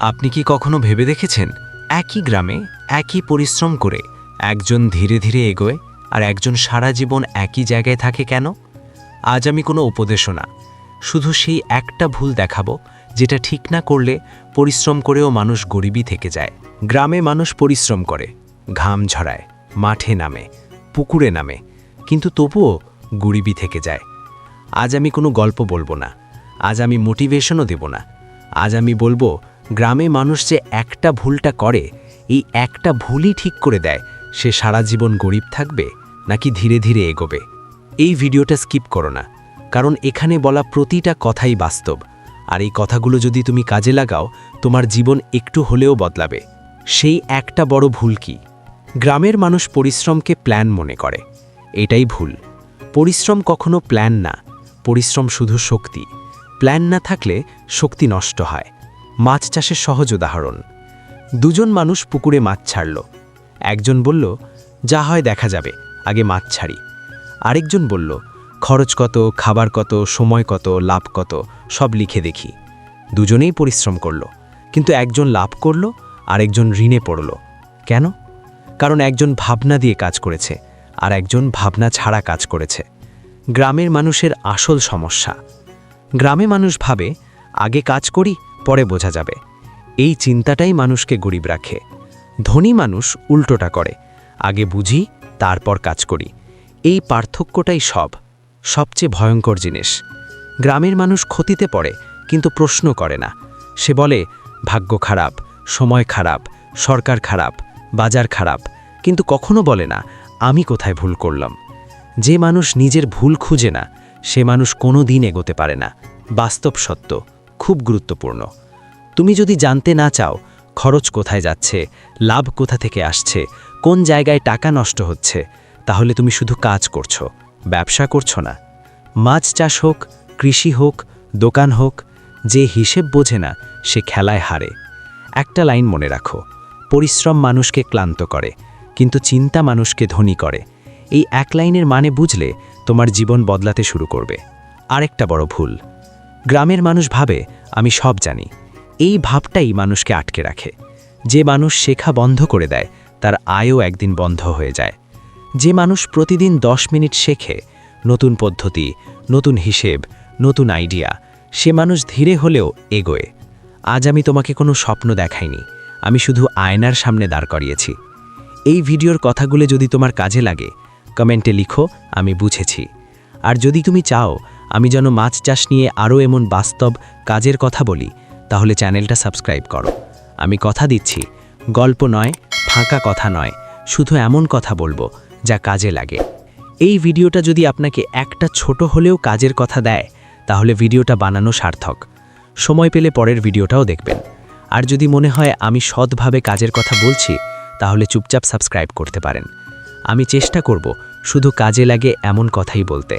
আপনি কি কখনো ভেবে দেখেছেন? একই গ্রামে একই পরিশ্রম করে একজন ধীরে ধীরে এগোয় আর একজন সারা জীবন একই জায়গায় থাকে কেন? আজ আমি কোনো উপদেশও না। শুধু সেই একটা ভুল দেখাবো যেটা ঠিক না করলে পরিশ্রম করেও মানুষ গরিবই থেকে যায়। গ্রামে মানুষ পরিশ্রম করে, ঘাম ঝরায়, মাঠে নামে, পুকুরে নামে, কিন্তু তবুও গরিবই থেকে যায়। আজ আমি কোনো গল্প বলব না। আজ আমি মোটিভেশনও দেব না। আজ আমি বলব গ্রামে মানুষ যে একটা ভুলটা করে, এই একটা ভুলই ঠিক করে দেয়। সে সারা জীবন গরিব থাকবে নাকি ধীরে ধীরে এগোবে? এই ভিডিওটা স্কিপ করো না, কারণ এখানে বলা প্রতিটা কথাই বাস্তব। আর এই কথাগুলো যদি তুমি কাজে লাগাও, তোমার জীবন একটু হলেও বদলাবে। সেই একটা বড় ভুল কি? গ্রামের মানুষ পরিশ্রমকে প্ল্যান মনে করে। এটাই ভুল। পরিশ্রম কখনো প্ল্যান না, পরিশ্রম শুধু শক্তি। প্ল্যান না থাকলে শক্তি নষ্ট হয়। মাছ চাষের সহজ উদাহরণ। দুজন মানুষ পুকুরে মাছ ছাড়ল। একজন বলল, যা হয় দেখা যাবে, আগে মাছ ছাড়ি। আরেকজন বলল, খরচ কত, খাবার কত, সময় কত, লাভ কত, সব লিখে দেখি। দুজনেই পরিশ্রম করল। কিন্তু একজন লাভ করল, আরেকজন ঋণে পড়ল। কেন? কারণ একজন ভাবনা দিয়ে কাজ করেছে, আর একজন ভাবনা ছাড়া কাজ করেছে। গ্রামের মানুষের আসল সমস্যা। গ্রামে মানুষ ভাবে, আগে কাজ করি পরে বোঝা যাবে। এই চিন্তাটাই মানুষকে গরিব রাখে। ধনী মানুষ উল্টোটা করে। আগে বুঝি, তারপর কাজ করি। এই পার্থক্যটাই সব, সবচেয়ে ভয়ঙ্কর জিনিস। গ্রামের মানুষ ক্ষতিতে পড়ে, কিন্তু প্রশ্ন করে না। সে বলে, ভাগ্য খারাপ, সময় খারাপ, সরকার খারাপ, বাজার খারাপ। কিন্তু কখনো বলে না, আমি কোথায় ভুল করলাম? যে মানুষ নিজের ভুল খুঁজে না, সে মানুষ কোনো দিন এগোতে পারে না। বাস্তব সত্য। খুব গুরুত্বপূর্ণ। তুমি যদি জানতে না চাও, খরচ কোথায় যাচ্ছে, লাভ কোথা থেকে আসছে, কোন জায়গায় টাকা নষ্ট হচ্ছে, তাহলে তুমি শুধু কাজ করছ, ব্যবসা করছ না। মাছ চাষ হোক, কৃষি হোক, দোকান হোক, যে হিসেব বোঝে না, সে খেলায় হারে। একটা লাইন মনে রাখো, পরিশ্রম মানুষকে ক্লান্ত করে, কিন্তু চিন্তা মানুষকে ধনী করে। এই এক লাইনের মানে বুঝলে তোমার জীবন বদলাতে শুরু করবে। আরেকটা বড় ভুল গ্রামের মানুষ ভাবে, আমি সব জানি। এই ভাবটাই মানুষকে আটকে রাখে। যে মানুষ শেখা বন্ধ করে দেয়, তার আয়ও একদিন বন্ধ হয়ে যায়। যে মানুষ প্রতিদিন দশ মিনিট শেখে, নতুন পদ্ধতি, নতুন হিসেব, নতুন আইডিয়া, সে মানুষ ধীরে হলেও এগোয়। আজ আমি তোমাকে কোনো স্বপ্ন দেখাইনি, আমি শুধু আয়নার সামনে দাঁড় করিয়েছি। এই ভিডিওর কথাগুলো যদি তোমার কাজে লাগে, কমেন্টে লিখো, আমি বুঝেছি। আর যদি তুমি চাও আমি যেন মাছ চাষ নিয়ে আরও এমন বাস্তব কাজের কথা বলি, তাহলে চ্যানেলটা সাবস্ক্রাইব করো। আমি কথা দিচ্ছি, গল্প নয়, ফাঁকা কথা নয়, শুধু এমন কথা বলব যা কাজে লাগে। এই ভিডিওটা যদি আপনাকে একটা ছোট হলেও কাজের কথা দেয়, তাহলে ভিডিওটা বানানো সার্থক। সময় পেলে পরের ভিডিওটাও দেখবেন। আর যদি মনে হয় আমি সৎভাবে কাজের কথা বলছি, তাহলে চুপচাপ সাবস্ক্রাইব করতে পারেন। আমি চেষ্টা করব শুধু কাজে লাগে এমন কথাই বলতে।